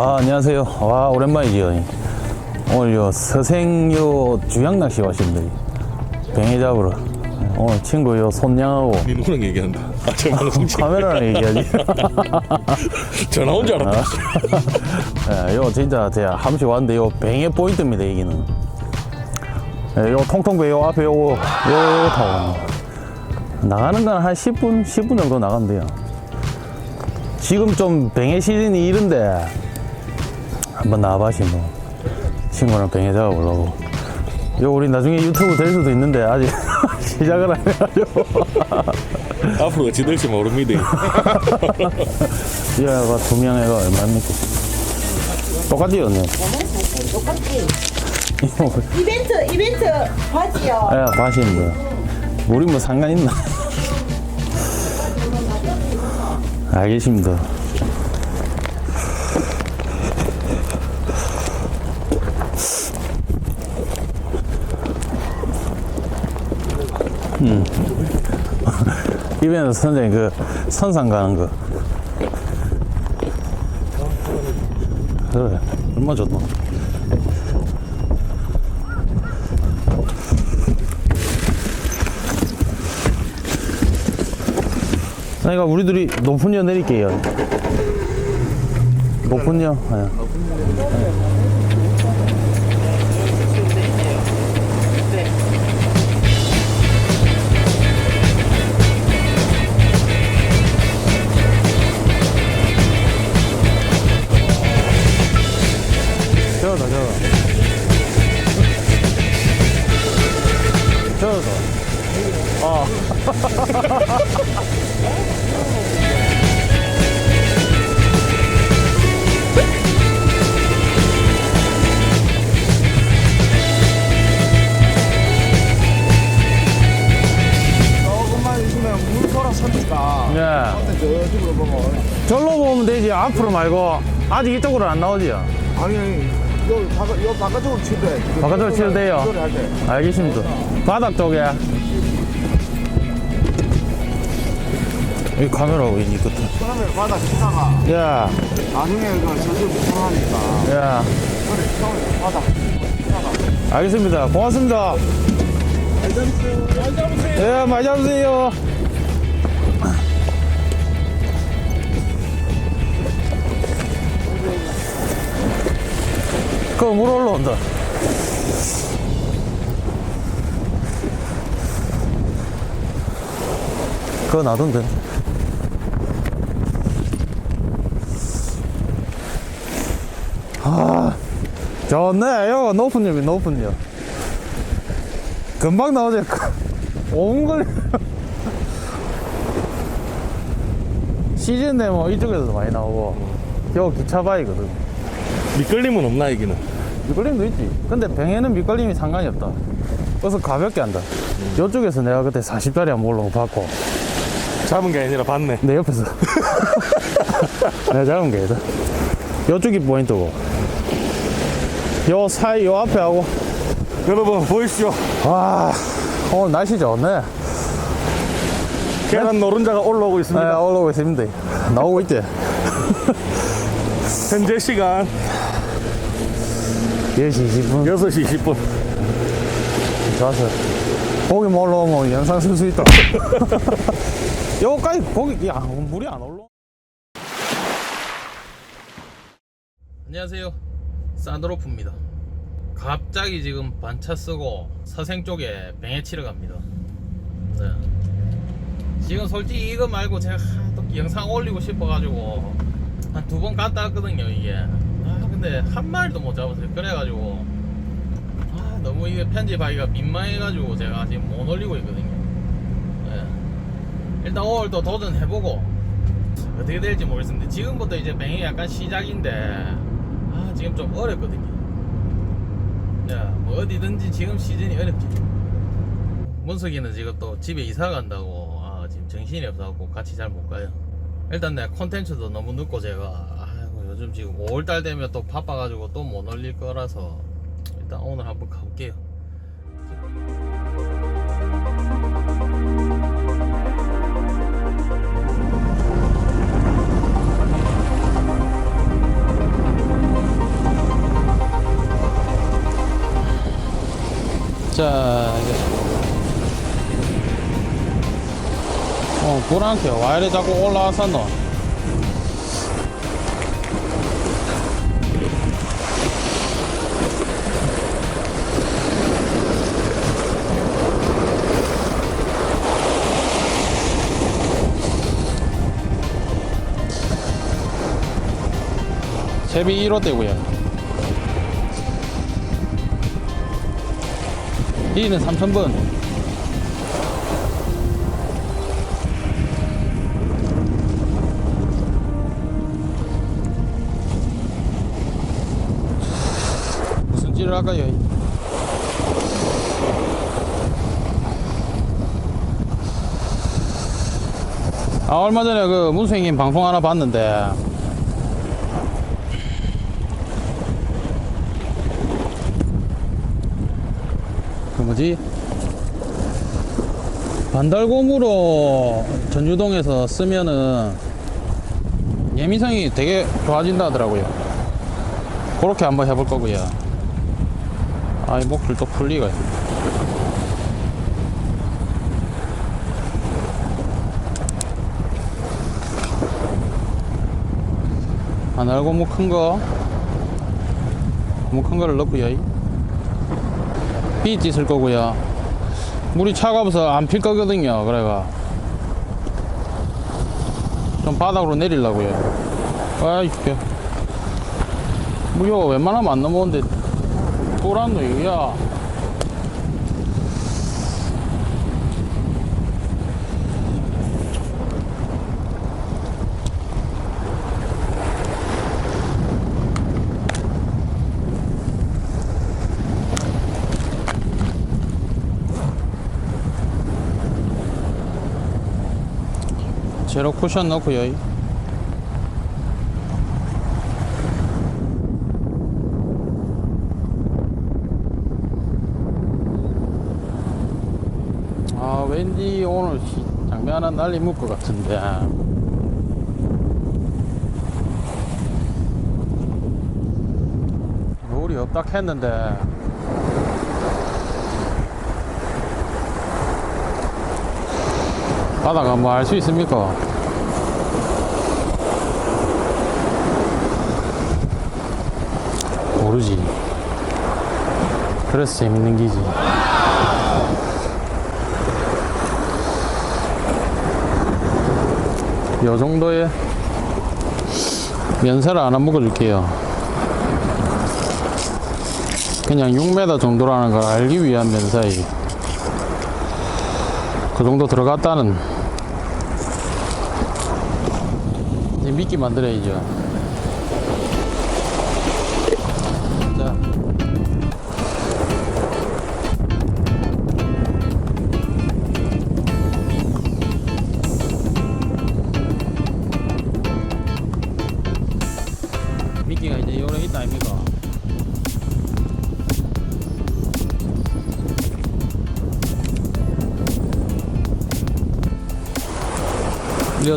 아, 안녕하세요. 와, 오랜만이지요. 오늘 요 서생요 주양 낚시 왔습니다. 뱅이 잡으러. 오늘 친구 요 손냥하고 니 누구랑 얘기한다. 아, 저 방송 지금 카메라랑 얘기하지. 전화 온 줄 알았다. 예, 요 진짜 제가 함시 왔는데 요 뱅의 포인트입니다, 여기는. 예, 요 통통배 요 앞에 요거, 요 타고 가는 거. 나가는 건 한 10분, 10분 정도 나간대요. 지금 좀 뱅의 시즌이 이른데 한번 나와봐시 뭐. 친구랑 뱅에 잡아보려고. 요 우리 나중에 유튜브 될 수도 있는데 아직 시작을 안 해가지고. 앞으로 어찌 될지 모릅니다. 이하가 두 명 애가 얼마입니까? 똑같이요, 네. 똑같이. 이벤트, 이벤트 바지요. 예, 바시입니다. 우리 뭐 상관 있나? 알겠습니다. 음. 이번에 선생님 그 선상 가는 거. 그래, 얼마 줬노? 그러니까 우리들이 높은 여 내릴게요. 높은 여. 예. 조금만 있으면 물 돌아서니까 예. 저쪽으로 보면. 절로 보면 되지. 앞으로 말고 아직 이쪽으로 안 나오지요. 아니 요, 바깥, 요 바깥쪽으로 치대 바깥쪽으로 치도 돼요? 할 때 알겠습니다. 바닥 쪽에 이 카메라 왜 이니 끝에 그러면 바닥 치다가. 예, 나중에 그 슬슬 불편하니까. 예. 그래 처음에 바닥 치다가. 알겠습니다. 고맙습니다. 예 많이 잡으세요. 그물 올라온다. 그거 놔둔데 아. 좋네 이거 높은 엽이 높은 엽 금방 나오지? 5분 걸려 시즌 되면 이쪽에서도 많이 나오고. 요 기차 바이거든. 미끌림은 없나, 여기는? 밑걸림도 있지. 근데 뱅에는 밑걸림이 상관이 없다. 그래서 가볍게 한다. 요쪽에서 내가 그때 40짜리 한번 올라고 봤고. 잡은 게 아니라 봤네. 내 옆에서. 내가 잡은 게 아니다. 요쪽이 포인트고 요 사이 요 앞에 하고. 여러분, 보이시죠? 와 오늘 날씨 좋네. 계란 노른자가 올라오고 네, 있습니다. 올라오고 있습니다. 나오고 있대. 현재 시간 10시 20분. 6시 20분. 좋았어 고기 못 올라오면 영상 쓸 수 있다. 요까지 고기 야 물이 안 올라. 안녕하세요 산드로프입니다. 갑자기 지금 반차 쓰고 서생 쪽에 뱅에 치러 갑니다. 네. 지금 솔직히 이거 말고 제가 또 영상 올리고 싶어가지고 한 두 번 갔다 왔거든요 이게. 아 근데 한 마리도 못 잡았어요. 그래가지고 아 너무 이게 편집하기가 민망해가지고 제가 지금 못 올리고 있거든요. 네. 일단 오늘 또 도전해보고 어떻게 될지 모르겠습니다. 지금부터 이제 뱅이 약간 시작인데 아 지금 좀 어렵거든요. 야, 뭐 어디든지 지금 시즌이 어렵지. 문석이는 지금 또 집에 이사 간다고. 아 지금 정신이 없어갖고 같이 잘 못 가요. 일단 내 콘텐츠도 너무 늦고 제가. 아이고 요즘 지금 5월달 되면 또 바빠가지고 또 못 올릴 거라서. 일단 오늘 한번 가볼게요 자. 어, 불안켜. 와 이래 자꾸 올라왔었노? 세비 1호 대고요. 1위는 3,000번. 무슨 찌를 할까요? 아, 얼마 전에 그 문수행님 방송 하나 봤는데, 뭐지? 반달곰으로 전유동에서 쓰면은 예민성이 되게 좋아진다 하더라고요. 그렇게 한번 해볼 거고요. 아이 목줄 또 풀리가. 반달고무 큰 거, 너무 큰 거를 넣고요. 삐지 쓸 거고요. 물이 차가워서 안 필 거거든요. 그래가 좀 바닥으로 내리려고요. 아이 게 무효 웬만하면 안 넘어오는데 또란노 이거야. 제로 쿠션 넣고요. 아 왠지 오늘 시- 장미 하나 날리 묵것 같은데 물이 없다 했는데 바다가 뭐 알 수 있습니까? 모르지. 그래서 재밌는 기지. 요 정도의 면사를 하나 먹어줄게요. 그냥 6m 정도라는 걸 알기 위한 면사이. 그 정도 들어갔다는 미끼 만들어야죠.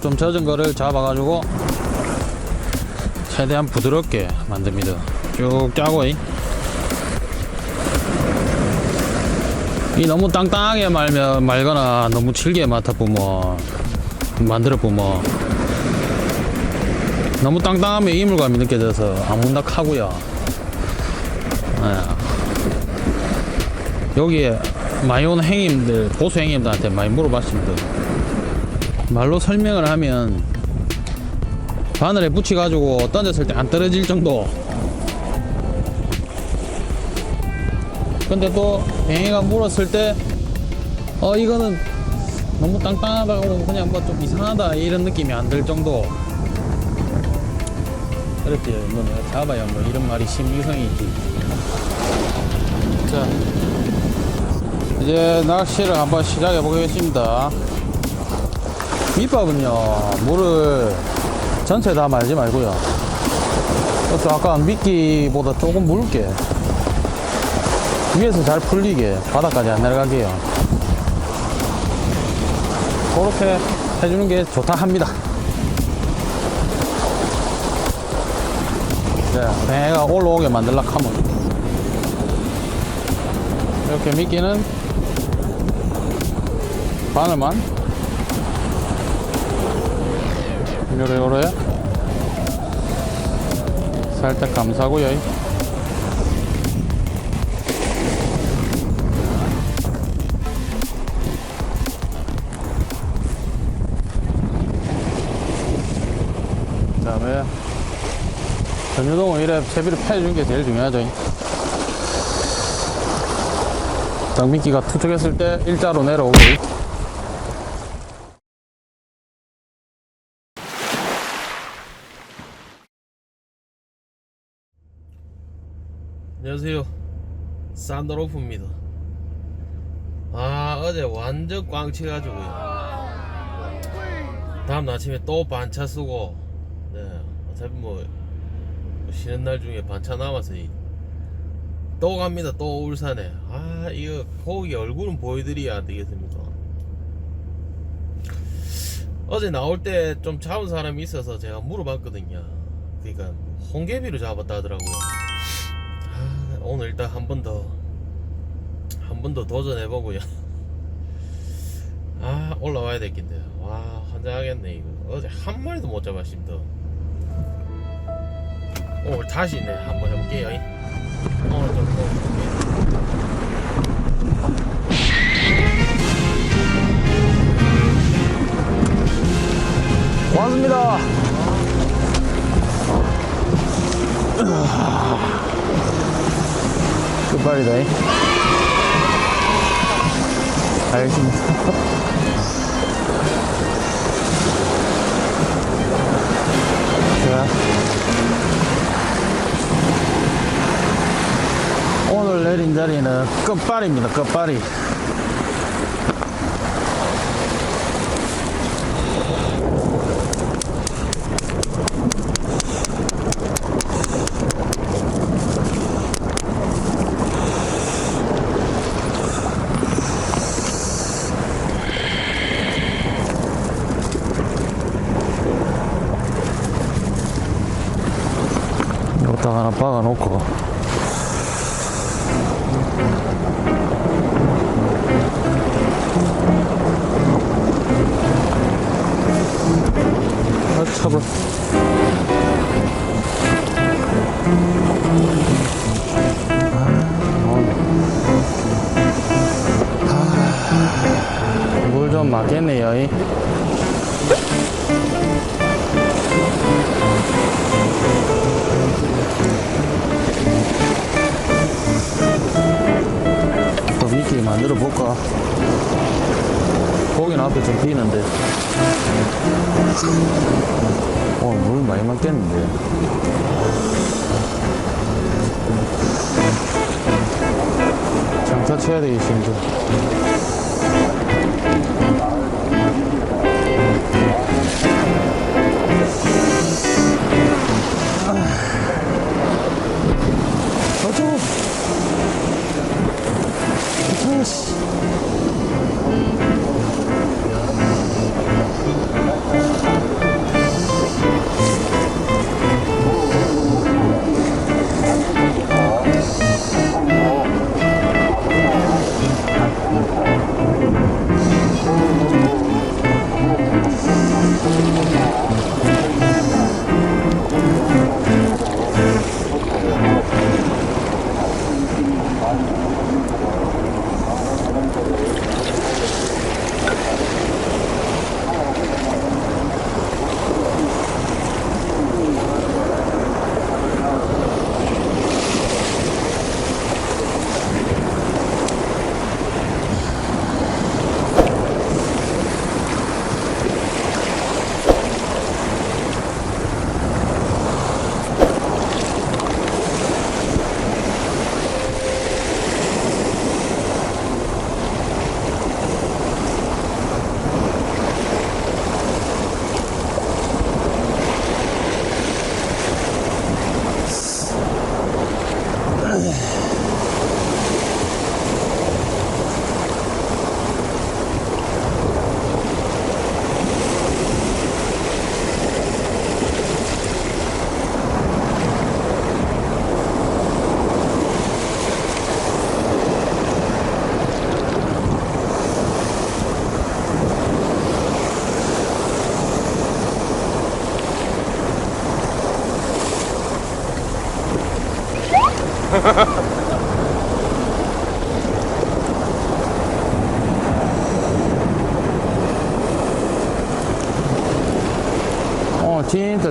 좀 젖은 거를 잡아가지고 최대한 부드럽게 만듭니다. 쭉 짜고 이. 이 너무 땅땅하게 말면 말거나 너무 질게 맡아 보면 만들어 보면 너무 땅땅하면 이물감이 느껴져서 안 문닥하고요. 예. 여기에 오는 행님들 보수 행님들한테 많이 물어봤습니다. 말로 설명을 하면 바늘에 붙여가지고 던졌을 때 안 떨어질 정도. 근데 또 뱅이가 물었을 때 어 이거는 너무 땅땅하다고 그냥 뭐 좀 이상하다 이런 느낌이 안 들 정도. 그랬대요 뭐 내가 잡아야 뭐 이런 말이 심유성이지. 자 이제 낚시를 한번 시작해 보겠습니다 밑밥은요 물을 전체 다 말지 말고요. 또 아까 미끼보다 조금 묽게 위에서 잘 풀리게 바닥까지 안 내려가게요. 그렇게 해주는 게 좋다 합니다. 네, 배가 올라오게 만들려고 하면. 이렇게 미끼는 바늘만 요래 요래 살짝 감싸고요. 그 다음에 전유동은 이래 채비를 패주는 게 제일 중요하죠. 당미끼가 투척했을 때 일자로 내려오게 안녕하세요. 산더로프입니다. 아 어제 완전 꽝 치가지고요. 다음 아침에 또 반차 쓰고 네 어차피 뭐 쉬는 날 중에 반차 남았으니 또 갑니다 또 울산에. 아 이거 거기 얼굴은 보여드려야 안 되겠습니까? 어제 나올 때 좀 잡은 사람이 있어서 제가 물어봤거든요. 그러니까 홍개비를 잡았다 하더라고요. 아, 오늘 일단 한 번 더 한 번 더 도전해보고요. 아 올라와야 되겠네요 와 환장하겠네 이거. 어제 한 마리도 못 잡았습니다. 오늘 다시 네 한번 해볼게요. 오늘 좀 해볼게요 고맙습니다 끝발이다 알겠습니다. 자. 오늘 내린 자리는 끝발입니다. 끝발이 박아 놓고 아 차봐 물좀 맞겠네요 만들어 볼까? 고기는 앞에 좀 비는데. 어, 물 많이 맞겠는데. 장타 쳐야 되겠습니다.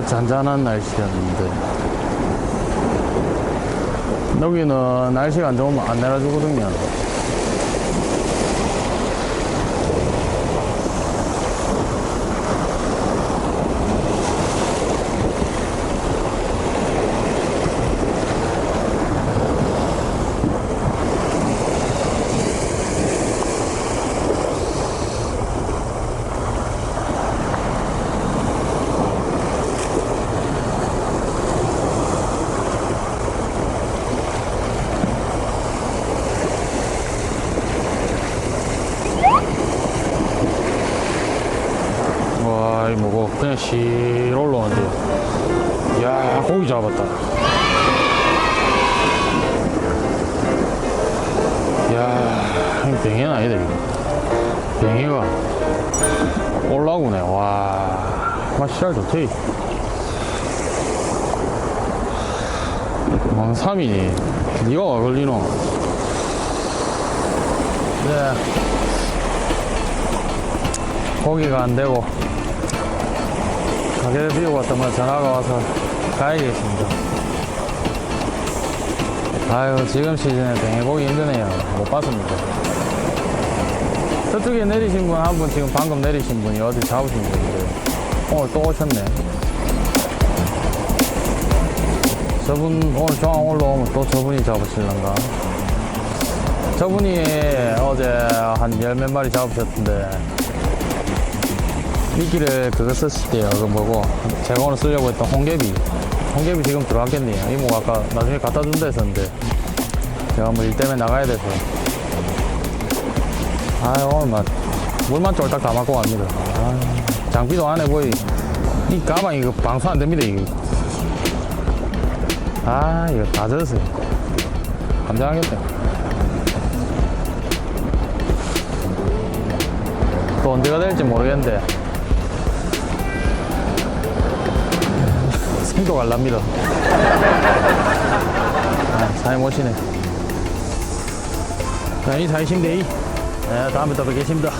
잔잔한 날씨였는데. 여기는 날씨가 안 좋으면 안 내려주거든요. 와, 이 뭐고, 그냥 실 올라오는데. 야 고기 잡았다. 야 병해는 아니다, 이거. 병해가 올라오네. 와, 맛 시잘 좋지. 왕삼이니. 니가 와 걸리노? 네. 고기가 안 되고 가게를 비우고 왔더만 전화가 와서 가야겠습니다. 아유 지금 시즌에 뱅에 보기 힘드네요. 못 봤습니다. 저쪽에 내리신 분 한 분 지금 방금 내리신 분이 어디 잡으신 분인데 오늘 또 오셨네. 저분 오늘 중앙 올라오면 또 저분이 잡으실란가? 저분이 어제 한 열 몇 마리 잡으셨던데 미끼를 그거 썼을 때요. 그 뭐고 제가 오늘 쓰려고 했던 홍개비. 홍개비 지금 들어왔겠네요. 이모가 아까 나중에 갖다 준다 했었는데 제가 뭐 일 때문에 나가야 돼서. 아유 오늘 막 물만 쫄딱 다 맞고 갑니다. 아유, 장비도 안해 보이. 이 가방 이거 방수 안 됩니다 이거. 아 이거 다 젖었어요. 감장하겠다. 또 언제가 될지 모르겠는데 생도 갈랍니다. 아, 사장님 오시네. 자, 이 사이신데 이. 네, 다음에 또 뵙겠습니다